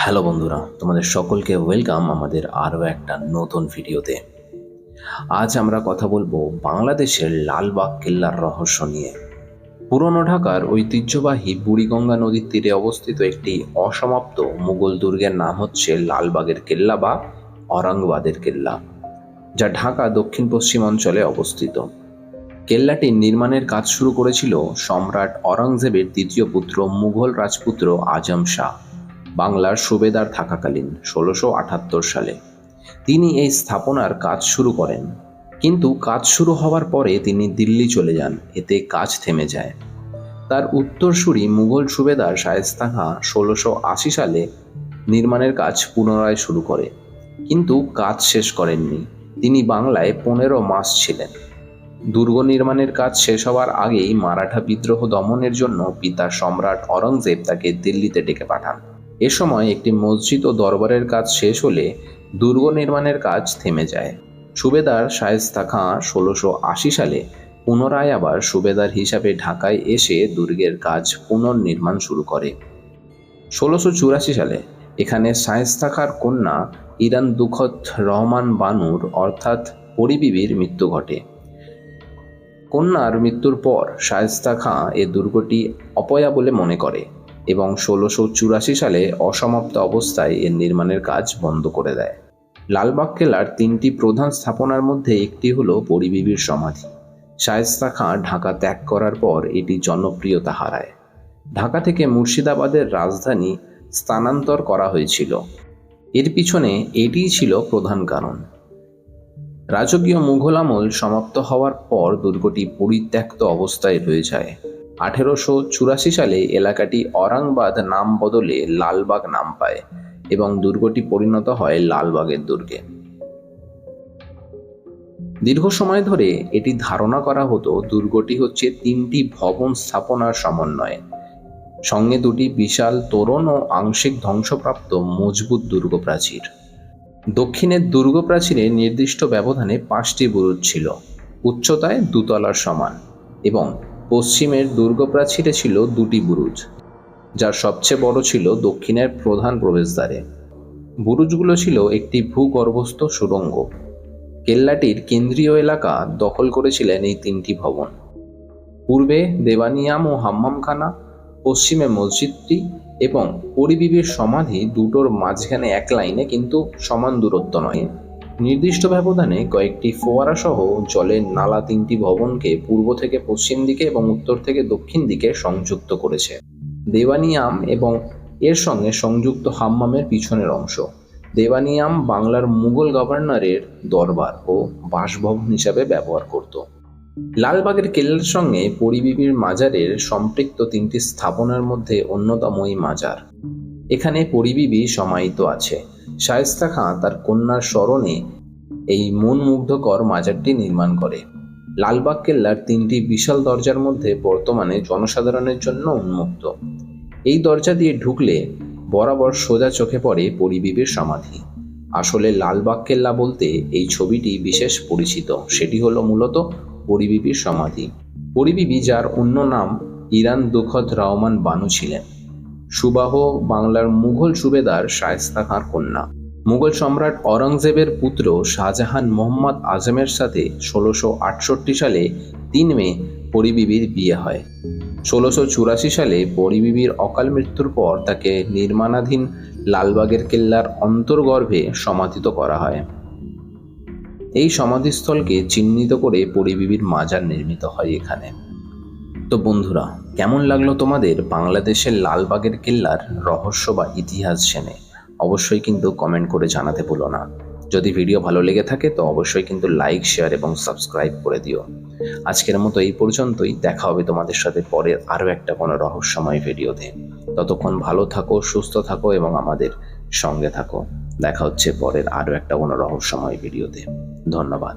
Hello বন্ধুরা, তোমাদের সকলকে ওয়েলকাম আমাদের আরও একটা নতুন ভিডিওতে। আজ আমরা কথা বলব বাংলাদেশের লালবাগ কেল্লার রহস্য নিয়ে। পুরনো ঢাকার ঐতিহ্যবাহী বুড়িগঙ্গা নদীর তীরে অবস্থিত একটি অসমাপ্ত মুঘল দুর্গের নাম হচ্ছে লালবাগের কেল্লা বা অরঙ্গবাদের কেল্লা, যা ঢাকা দক্ষিণ পশ্চিম অঞ্চলে অবস্থিত। কেল্লাটির নির্মাণের কাজ শুরু করেছিল সম্রাট অরঙ্গজেবের দ্বিতীয় পুত্র মুঘল রাজপুত্র আজম শাহ। বাংলার সুবেদার থাকাকালীন ষোলোশো আটাত্তর সালে তিনি এই স্থাপনার কাজ শুরু করেন। কিন্তু কাজ শুরু হওয়ার পরে তিনি দিল্লি চলে যান, এতে কাজ থেমে যায়। তার উত্তরসূরি মুঘল সুবেদার শায়েস্তা খাঁ ষোলোশো আশি সালে নির্মাণের কাজ পুনরায় শুরু করে। কিন্তু কাজ শেষ করেননি। তিনি বাংলায় পনেরো মাস ছিলেন। দুর্গ নির্মাণের কাজ শেষ হওয়ার আগেই মারাঠা বিদ্রোহ দমনের জন্য পিতা সম্রাট অরঙ্গজেব তাকে দিল্লিতে ডেকে পাঠান। এ সময় একটি মসজিদ ও দরবারের কাজ শেষ হলে দুর্গ নির্মাণের কাজ থেমে যায়। সুবেদার শায়েস্তা খাঁ ষোলোশো আশি সালে পুনরায় আবার সুবেদার হিসাবে ঢাকায় এসে দুর্গের কাজ পুনর্নির্মাণ শুরু করে। ষোলোশো চুরাশি সালে এখানে শায়েস্তা খাঁর কন্যা ইরান দুখত রহমান বানুর অর্থাৎ পরিবিবির মৃত্যু ঘটে। কন্যার মৃত্যুর পর শায়েস্তা খাঁ এ দুর্গটি অপয়া বলে মনে করে এবং ষোলোশো চুরাশি সালে অসমাপ্ত অবস্থায় এর নির্মাণের কাজ বন্ধ করে দেয়। লালবাগ কেলার তিনটি প্রধান স্থাপনার মধ্যে একটি হল পরিবিবির সমাধি। শায়েস্তা খাঁ ঢাকা ত্যাগ করার পর এটি জনপ্রিয়তা হারায়। ঢাকা থেকে মুর্শিদাবাদের রাজধানী স্থানান্তর করা হয়েছিল। এর পিছনে এটিই ছিল প্রধান কারণ। রাজকীয় মুঘল আমল সমাপ্ত হওয়ার পর দুর্গটি পরিত্যক্ত অবস্থায় রয়ে যায়। আঠেরোশো চুরাশি সালে এলাকাটি অরাংবাদ নাম বদলে লালবাগ নাম পায় এবং দুর্গটি পরিণত হয় লালবাগের দুর্গে। দীর্ঘ সময় ধরে এটি ধারণা করা হতো দুর্গটি হচ্ছে তিনটি ভবন স্থাপনার সমন্বয়ে। সঙ্গে দুটি বিশাল তোরণ ও আংশিক ধ্বংসপ্রাপ্ত মজবুত দুর্গ প্রাচীর দক্ষিণের দুর্গ প্রাচীরে নির্দিষ্ট ব্যবধানে পাঁচটি বুরুজ ছিল, উচ্চতায় দুতলার সমান, এবং পশ্চিমের দুর্গ প্রাচীরে ছিল দুটি বুরুজ, যার সবচেয়ে বড় ছিল দক্ষিণের প্রধান প্রবেশদ্বারে। বুরুজগুলো ছিল একটি ভূগর্ভস্থ সুড়ঙ্গ। কেল্লাটির কেন্দ্রীয় এলাকা দখল করেছিলেন এই তিনটি ভবন। পূর্বে দেবানিয়াম ও হাম্মামখানা, পশ্চিমে মসজিদটি এবং পরিবিবির সমাধি দুটোর মাঝখানে এক লাইনে কিন্তু সমান দূরত্ব নয়। নির্দিষ্ট ব্যবধানে কয়েকটি ফোয়ারা সহ জলের নালা তিনটি ভবনকে পূর্ব থেকে পশ্চিম দিকে এবং উত্তর থেকে দক্ষিণ দিকে সংযুক্ত করেছে। দেওয়ানিয়াম এবং এর সঙ্গে সংযুক্ত হাম্মামের পিছনের অংশ। দেওয়ানিয়াম বাংলার মুঘল গভর্নরের দরবার ও বাসভবন হিসাবে ব্যবহার করত। লালবাগের কেল্লার সঙ্গে পরিবিবির মাজারের সম্পৃক্ত তিনটি স্থাপনার মধ্যে অন্যতম এই মাজার। এখানে পরিবিবি সমাহিত আছে। শায়েস্তা খাঁ তার কন্যার স্মরণে এই মন মুগ্ধকর মাজারটি নির্মাণ করে। লালবাগ কেল্লার তিনটি বিশাল দরজার মধ্যে বর্তমানে জনসাধারণের জন্য উন্মুক্ত। এই দরজা দিয়ে ঢুকলে বরাবর সোজা চোখে পড়ে পরিবিবির সমাধি। আসলে লালবাগ কেল্লা বলতে এই ছবিটি বিশেষ পরিচিত। সেটি হলো মূলত পরিবিবির সমাধি। পরিবিবি, যার অন্য নাম ইরান দুখত রহমান বানু ছিলেন। সুবাহ বাংলার মুঘল সুবেদার শায়েস্তা খাঁর কন্যা। মুঘল সম্রাট অরঙ্গজেবের পুত্র শাহজাহান মোহাম্মদ আজমের সাথে ষোলোশো আটষট্টি সালে তিন মে পরিবিবির বিয়ে হয়। ষোলোশো চুরাশি সালে পরিবিবির অকাল মৃত্যুর পর তাকে নির্মাণাধীন লালবাগের কেল্লার অন্তর্গর্ভে সমাধিত করা হয়। এই সমাধিস্থলকে চিহ্নিত করে পরিবিবির মাজার নির্মিত হয় এখানে। তো বন্ধুরা, কেমন লাগল তোমাদের বাংলাদেশের লালবাগের কেল্লার রহস্য বা ইতিহাস জেনে? অবশ্যই কিন্তু কমেন্ট করে জানাতে ভুলো না। যদি ভিডিও ভালো লেগে থাকে, তো অবশ্যই কিন্তু লাইক, শেয়ার এবং সাবস্ক্রাইব করে দিও। আজকের মতো এই পর্যন্তই। দেখা হবে তোমাদের সাথে পরের আরও একটা কোনো রহস্যময় ভিডিওতে। ততক্ষণ ভালো থাকো, সুস্থ থাকো এবং আমাদের সঙ্গে থাকো। দেখা হচ্ছে পরের আরও একটা কোনো রহস্যময় ভিডিওতে। ধন্যবাদ।